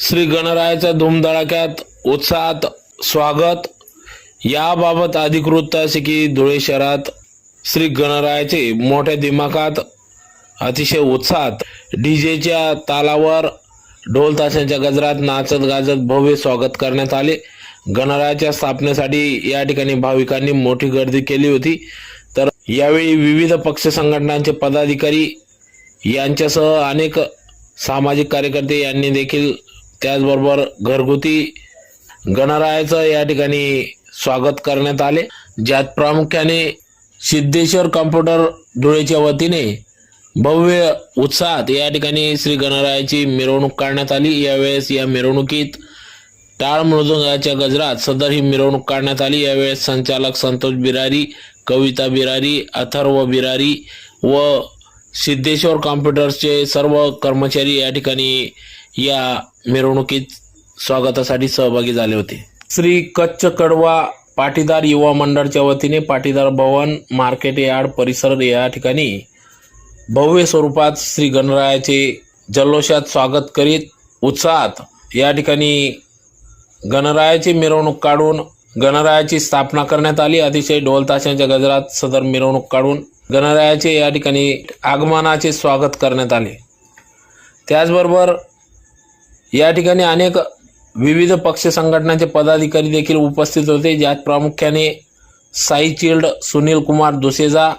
श्री गणरायाच्या धूमधडाक्यात उत्साहात स्वागत. याबाबत अधिकृत असे की धुळे शहरात श्री गणरायाचे मोठ्या दिमाखात अतिशय उत्साहात डीजेच्या तालावर ढोल ताशांच्या गजरात नाचत गाजत भव्य स्वागत करण्यात आले. गणरायाच्या स्थापनेसाठी या ठिकाणी भाविकांनी मोठी गर्दी केली होती. तर यावेळी विविध पक्ष संघटनांचे पदाधिकारी यांच्यासह अनेक सामाजिक कार्यकर्ते यांनी देखील त्याचबरोबर घरगुती गणरायाचं या ठिकाणी स्वागत करण्यात आले. ज्यात प्रामुख्याने सिद्धेश्वर कॉम्प्युटर धुळेच्या वतीने भव्य उत्साहात या ठिकाणी श्री गणरायाची मिरवणूक काढण्यात आली. यावेळेस या मिरवणुकीत टाळ मृदुंगाच्या गजरात सदर ही मिरवणूक काढण्यात आली. यावेळेस संचालक संतोष बिरारी कविता बिरारी अथर्व बिरारी व सिद्धेश्वर कॉम्प्युटर्सचे सर्व कर्मचारी या ठिकाणी या मिरवणुकीत स्वागतासाठी सहभागी झाले होते. श्री कच्छ कडवा पाटीदार युवा मंडळच्या वतीने पाटीदार भवन मार्केट यार्ड परिसर या ठिकाणी भव्य स्वरूपात श्री गणरायाचे जल्लोषात स्वागत करीत उत्साहात या ठिकाणी गणरायाची मिरवणूक काढून गणरायाची स्थापना करण्यात आली. अतिशय ढोलताशांच्या गजरात सदर मिरवणूक काढून गणरायाचे या ठिकाणी आगमनाचे स्वागत करण्यात आले. त्याचबरोबर या ठिकाणी अनेक विविध पक्ष संघटनांचे पदाधिकारी देखील उपस्थित होते. ज्यात प्रामुख्याने साई चिल्ड सुनील कुमार दुसेजा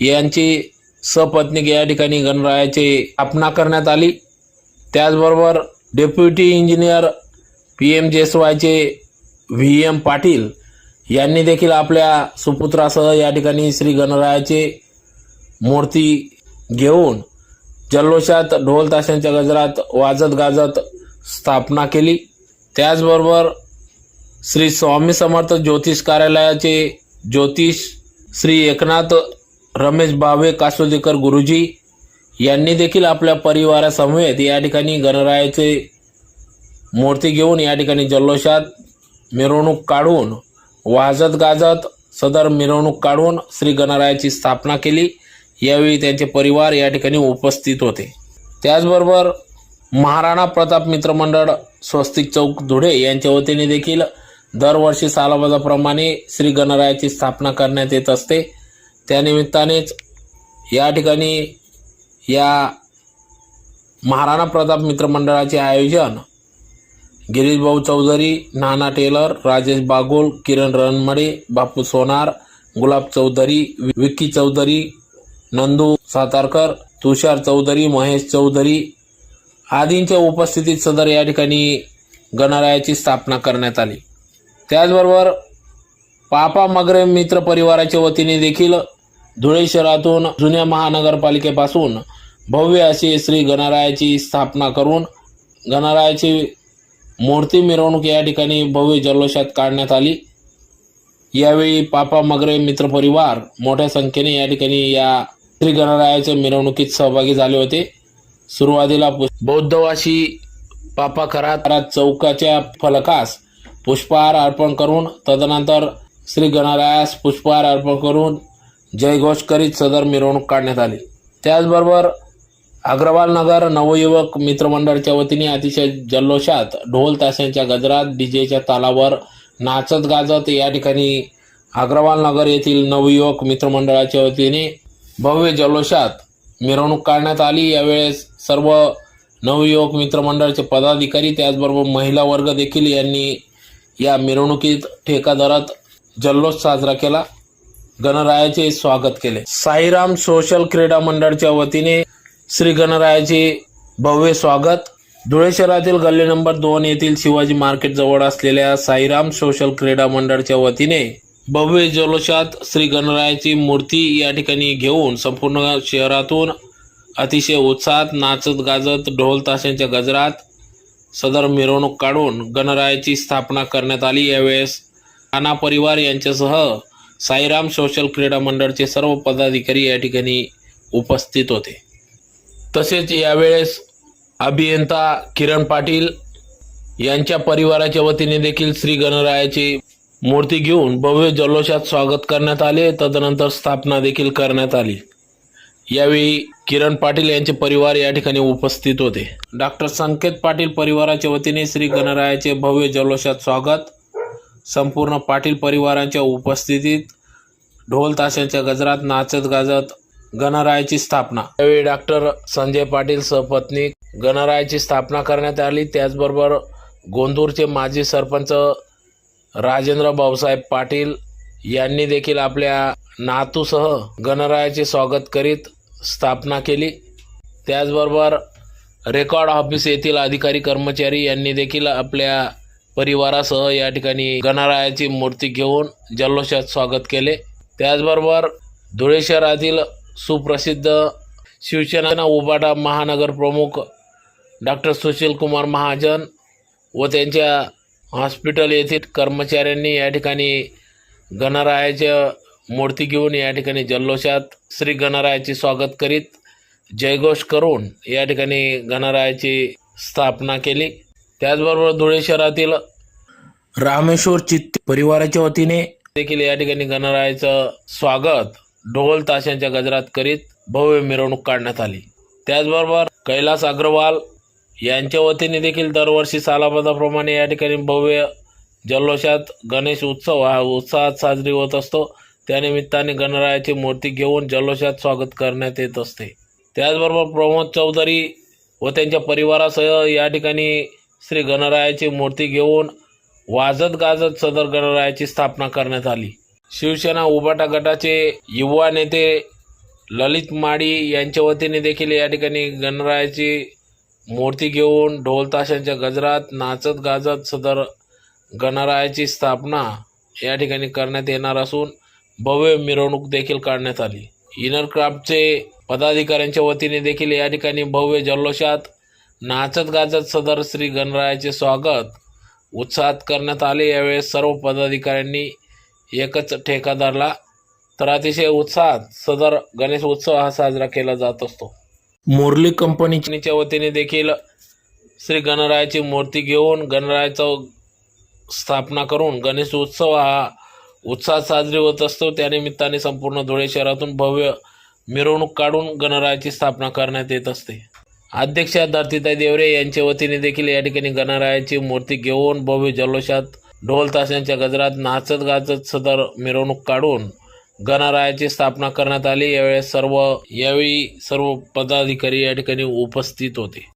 यांची सपत्नीक या ठिकाणी गणरायाची स्थापना करण्यात आली. त्याचबरोबर डेप्युटी इंजिनियर पी एम जेसवायचे व्ही एम पाटील यांनी देखील आपल्या सुपुत्रासह या ठिकाणी श्री गणरायाचे मूर्ती घेऊन जल्लोषात ढोल ताशांच्या गजरात वाजत गाजत स्थापना केली. त्याचबरोबर श्री स्वामी समर्थ ज्योतिष कार्यालयाचे ज्योतिष श्री एकनाथ रमेश भावे कासोदेकर गुरुजी यांनी देखील आपल्या परिवारासमवेत या ठिकाणी गणरायाचे मूर्ती घेऊन या ठिकाणी जल्लोषात मिरवणूक काढून वाजत गाजत सदर मिरवणूक काढून श्री गणरायाची स्थापना केली. यावेळी त्यांचे परिवार या ठिकाणी उपस्थित होते. त्याचबरोबर महाराणा प्रताप मित्रमंडळ स्वस्तिक चौक धुळे यांच्या वतीने देखील दरवर्षी सालाबाजाप्रमाणे श्री गणरायाची स्थापना करण्यात येत असते. त्यानिमित्तानेच या ठिकाणी या महाराणा प्रताप मित्रमंडळाचे आयोजन गिरीशभाऊ चौधरी नाना टेलर राजेश बागोल किरण रणमडे बापू सोनार गुलाब चौधरी विक्की चौधरी नंदू सातारकर तुषार चौधरी महेश चौधरी आदींच्या उपस्थितीत सदर या ठिकाणी गणरायाची स्थापना करण्यात आली. त्याचबरोबर पापा मगरे मित्र परिवाराच्या वतीने देखील धुळे शहरातून जुन्या महानगरपालिकेपासून भव्य अशी श्री गणरायाची स्थापना करून गणरायाची मूर्ती मिरवणूक या ठिकाणी भव्य जल्लोषात काढण्यात आली. यावेळी पापा मगरे मित्र परिवार मोठ्या संख्येने या ठिकाणी या श्री गणरायाच्या मिरवणुकीत सहभागी झाले होते. सुरुवातीला बौद्धवाशी बौद्धवासी पापा खरात चौकाच्या फलकास पुष्पहार अर्पण करून तदनंतर श्री गणरायास पुष्पहार अर्पण करून जयघोष करीत सदर मिरवणूक काढण्यात आली. त्याचबरोबर अग्रवाल नगर नवयुवक मित्रमंडळच्या वतीने अतिशय जल्लोषात ढोल ताशांच्या गजरात डीजेच्या तालावर नाचत गाजत या ठिकाणी अग्रवाल नगर येथील नवयुवक मित्रमंडळाच्या वतीने भव्य जल्लोषात मिरवणूक काढण्यात आली. यावेळेस सर्व नवयुवक मित्रमंडळाचे पदाधिकारी त्याचबरोबर महिला वर्ग देखील यांनी या मिरवणुकीत ठेकादारात जल्लोष साजरा केला. गणरायाचे स्वागत केले. साईराम सोशल क्रीडा मंडळच्या वतीने श्री गणरायाचे भव्य स्वागत. धुळे शहरातील गल्ली नंबर दोन येथील शिवाजी मार्केट जवळ असलेल्या साईराम सोशल क्रीडा मंडळच्या वतीने भव्य जल्लोषात श्री गणरायाची मूर्ती या ठिकाणी घेऊन संपूर्ण शहरातून अतिशय उत्साहात नाचत गाजत ढोल ताशांच्या गजरात सदर मिरवणूक काढून गणरायाची स्थापना करण्यात आली. यावेळेस नाना परिवार यांच्यासह साईराम सोशल क्रीडा मंडळचे सर्व पदाधिकारी या ठिकाणी उपस्थित होते. तसेच यावेळेस अभियंता किरण पाटील यांच्या परिवाराच्या वतीने देखील श्री गणरायाची मूर्ती घेऊन भव्य जल्लोषात स्वागत करण्यात आले. तदनंतर स्थापना देखील करण्यात आली. यावेळी किरण पाटील यांचे परिवार या ठिकाणी उपस्थित होते. डॉक्टर संकेत पाटील परिवाराच्या वतीने श्री गणरायाचे भव्य जल्लोषात स्वागत. संपूर्ण पाटील परिवारांच्या उपस्थितीत ढोल ताशांच्या गजरात नाचत गाजत गणरायाची स्थापना. यावेळी डॉक्टर संजय पाटील सहपत्नी गणरायाची स्थापना करण्यात आली. त्याचबरोबर गोंदूरचे माजी सरपंच राजेंद्र भाऊसाहेब पाटील यांनी देखील आपल्या नातूसह गणरायाचे स्वागत करीत स्थापना केली. त्याचबरोबर रेकॉर्ड ऑफिस येथील अधिकारी कर्मचारी यांनी देखील आपल्या परिवारासह या ठिकाणी गणरायाची मूर्ती घेऊन जल्लोषात स्वागत केले. त्याचबरोबर धुळे शहरातील सुप्रसिद्ध शिवसेना उबाटा महानगर प्रमुख डॉक्टर सुशील कुमार महाजन व त्यांच्या हॉस्पिटल येथील कर्मचाऱ्यांनी या ठिकाणी गणरायाच्या मूर्ती घेऊन या ठिकाणी जल्लोषात श्री गणरायाचे स्वागत करीत जयघोष करून या ठिकाणी गणरायाची स्थापना केली. त्याचबरोबर धुळे शहरातील रामेश्वर चित्त परिवाराच्या वतीने देखील या ठिकाणी गणरायाचं स्वागत ढोल ताशांच्या गजरात करीत भव्य मिरवणूक काढण्यात आली. त्याचबरोबर कैलास अग्रवाल यांच्या वतीने देखील दरवर्षी सालाबादाप्रमाणे या ठिकाणी भव्य जल्लोषात गणेश उत्सव हा उत्साहात साजरी होत असतो. त्यानिमित्ताने गणरायाची मूर्ती घेऊन जल्लोषात स्वागत करण्यात येत असते. त्याचबरोबर प्रमोद चौधरी व त्यांच्या परिवारासह या ठिकाणी श्री गणरायाची मूर्ती घेऊन वाजत गाजत सदर गणरायाची स्थापना करण्यात आली. शिवसेना उबाटा गटाचे युवा नेते ललित माडी यांच्या वतीने देखील या ठिकाणी गणरायाची मूर्ती घेऊन ढोलताशांच्या गजरात नाचत गाजत सदर गणरायाची स्थापना या ठिकाणी करण्यात येणार असून भव्य मिरवणूक देखील काढण्यात आली. इनर क्राफ्टचे पदाधिकाऱ्यांच्या वतीने देखील या ठिकाणी भव्य जल्लोषात नाचत गाजत सदर श्री गणरायाचे स्वागत उत्साहात करण्यात आले. यावेळेस सर्व पदाधिकाऱ्यांनी एकच ठेका धरला तर अतिशय उत्साहात सदर गणेश उत्सव हा साजरा केला जात असतो. मुरली कंपनीच्या वतीने देखील श्री गणरायाची मूर्ती घेऊन गणरायाचा स्थापना करून गणेश उत्सव हा उत्साहात साजरी होत असतो. त्यानिमित्ताने संपूर्ण धुळे शहरातून भव्य मिरवणूक काढून गणरायाची स्थापना करण्यात येत असते. अध्यक्ष धरतीताई देवरे यांच्या वतीने देखील या ठिकाणी गणरायाची मूर्ती घेऊन भव्य जल्लोषात ढोल ताशांच्या गजरात नाचत गाजत सदर मिरवणूक काढून गणरायाची स्थापना करण्यात आली. यावेळेस सर्व यावेळी सर्व पदाधिकारी या ठिकाणी उपस्थित होते.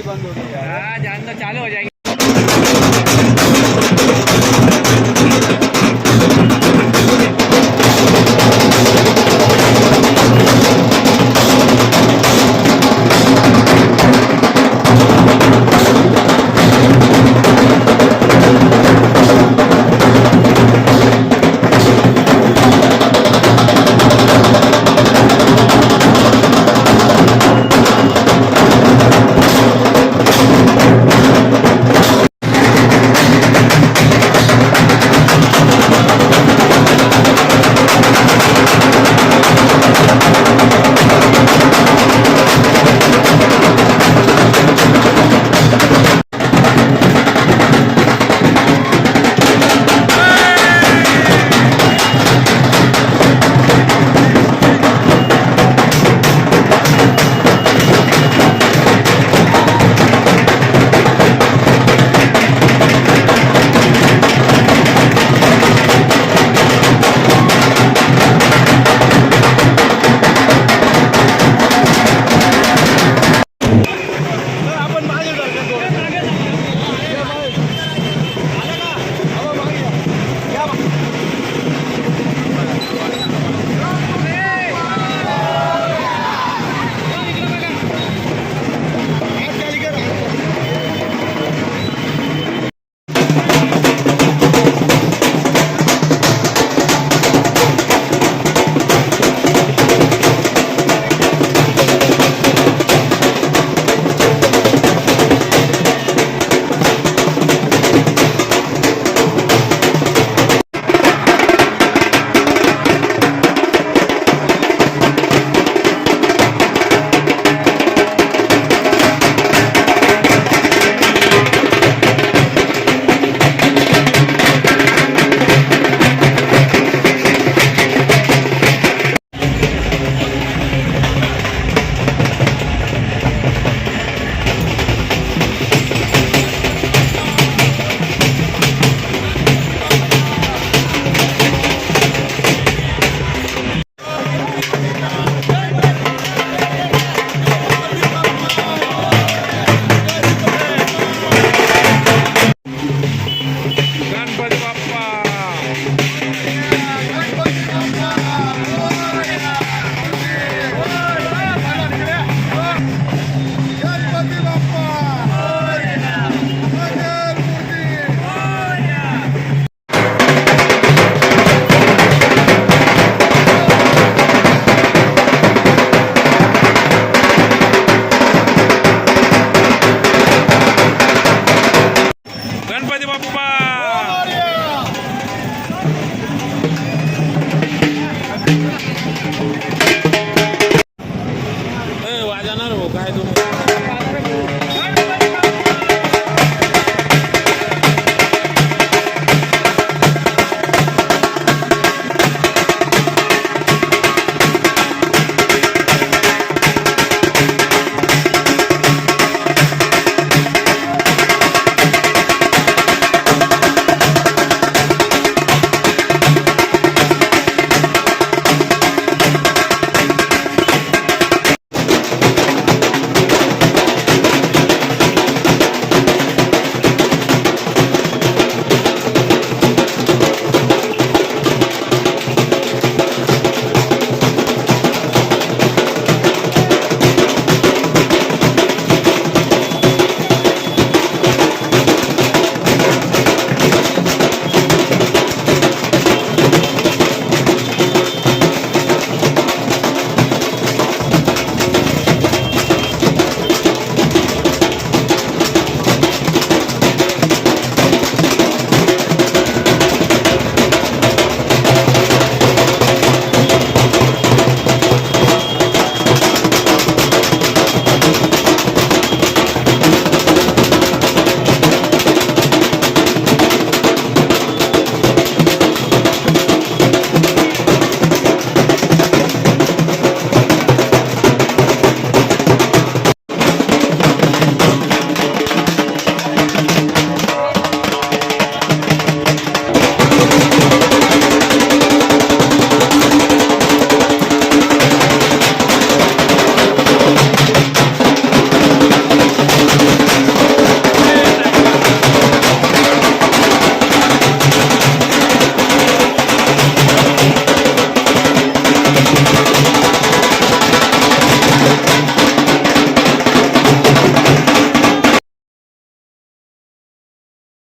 गाड़ी बंद हो गई यार. हाँ जान तो चालू हो जाएगी. Aku.